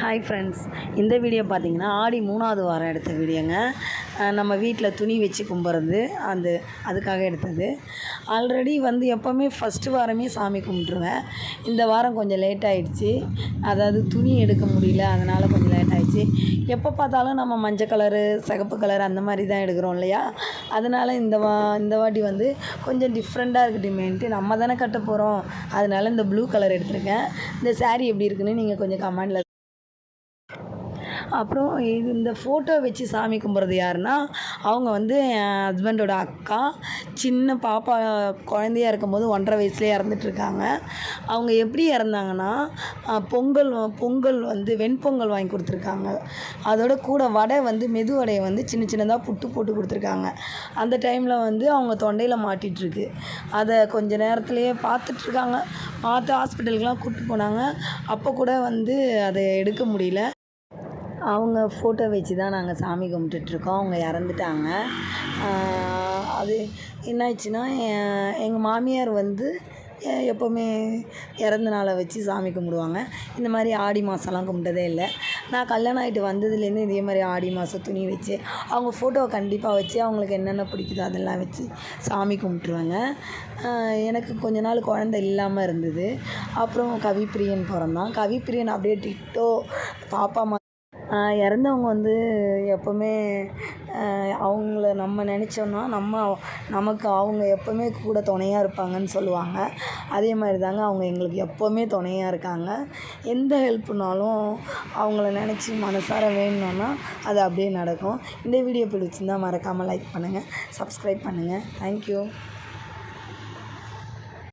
Hi friends இந்த video பார்த்தீங்கன்னா ஆடி மூணாவது வாரம் எடுத்த வீடியோங்க நம்ம வீட்டில் துணி வச்சு கும்பிட்றது அந்த அதுக்காக எடுத்தது. ஆல்ரெடி வந்து எப்போவுமே ஃபஸ்ட்டு வாரமே சாமி கும்பிட்ருவேன் இந்த வாரம் கொஞ்சம் லேட் ஆகிடுச்சி அதாவது துணி எடுக்க முடியல அதனால் கொஞ்சம் லேட் ஆகிடுச்சி எப்போ பார்த்தாலும் நம்ம மஞ்சள் கலரு சிகப்பு கலர் அந்த மாதிரி தான் எடுக்கிறோம் இல்லையா? அதனால் இந்த வா இந்த வாட்டி வந்து கொஞ்சம் டிஃப்ரெண்ட்டாக இருக்கட்டுமேன்ட்டு நம்ம தானே கட்ட போகிறோம் அதனால இந்த ப்ளூ கலர் எடுத்திருக்கேன். இந்த சாரீ எப்படி இருக்குன்னு நீங்கள் கொஞ்சம் கமெண்டில் அப்புறம் இது இந்த ஃபோட்டோ வச்சு சாமி கும்பிட்றது யாருன்னா அவங்க வந்து என் ஹஸ்பண்டோட அக்கா சின்ன பாப்பா குழந்தையா இருக்கும்போது ஒன்றரை வயசுலேயே இறந்துட்டுருக்காங்க. அவங்க எப்படி இறந்தாங்கன்னா பொங்கல் பொங்கல் வந்து வெண்பொங்கல் வாங்கி கொடுத்துருக்காங்க. அதோட கூட வடை வந்து மெது வடையை வந்து சின்ன சின்னதாக புட்டு போட்டு கொடுத்துருக்காங்க. அந்த டைமில் வந்து அவங்க தொண்டையில் மாட்டிகிட்ருக்கு அதை கொஞ்ச நேரத்துலேயே பார்த்துட்ருக்காங்க பார்த்து ஹாஸ்பிட்டலுக்குலாம் கூப்பிட்டு போனாங்க. அப்போ கூட வந்து அதை எடுக்க முடியல. அவங்க ஃபோட்டோ வச்சு தான் நாங்கள் சாமி கும்பிட்டுட்ருக்கோம் அவங்க இறந்துட்டாங்க. அது என்னாச்சுன்னா எங்கள் மாமியார் வந்து எப்போவுமே இறந்த நாளை வச்சு சாமி கும்பிடுவாங்க. இந்த மாதிரி ஆடி மாதம்லாம் கும்பிட்டதே இல்லை. நான் கல்யாணம் ஆகிட்டு வந்ததுலேருந்து இதே மாதிரி ஆடி மாதம் துணி வச்சு அவங்க ஃபோட்டோவை கண்டிப்பாக வச்சு அவங்களுக்கு என்னென்ன பிடிக்குதோ அதெல்லாம் வச்சு சாமி கும்பிட்ருவாங்க எனக்கு கொஞ்ச நாள் குழந்த இல்லாமல் இருந்தது. அப்புறம் கவிப்பிரியன் பிறந்தான். கவிப்பிரியன் அப்படியே டிட்டோ பாப்பா மா இறந்தவங்க வந்து எப்போவுமே அவங்கள நம்ம நினச்சோன்னா நம்ம நமக்கு அவங்க எப்போவுமே கூட துணையாக இருப்பாங்கன்னு சொல்லுவாங்க. அதே மாதிரி தாங்க அவங்க எங்களுக்கு எப்போவுமே துணையாக இருக்காங்க. எந்த ஹெல்ப்னாலும் அவங்கள நினச்சி மனசார வேணும்னா அது அப்படியே நடக்கும். இந்த வீடியோ பிடிச்சிருந்தா மறக்காமல் லைக் பண்ணுங்கள் சப்ஸ்கிரைப் பண்ணுங்கள் தேங்க்யூ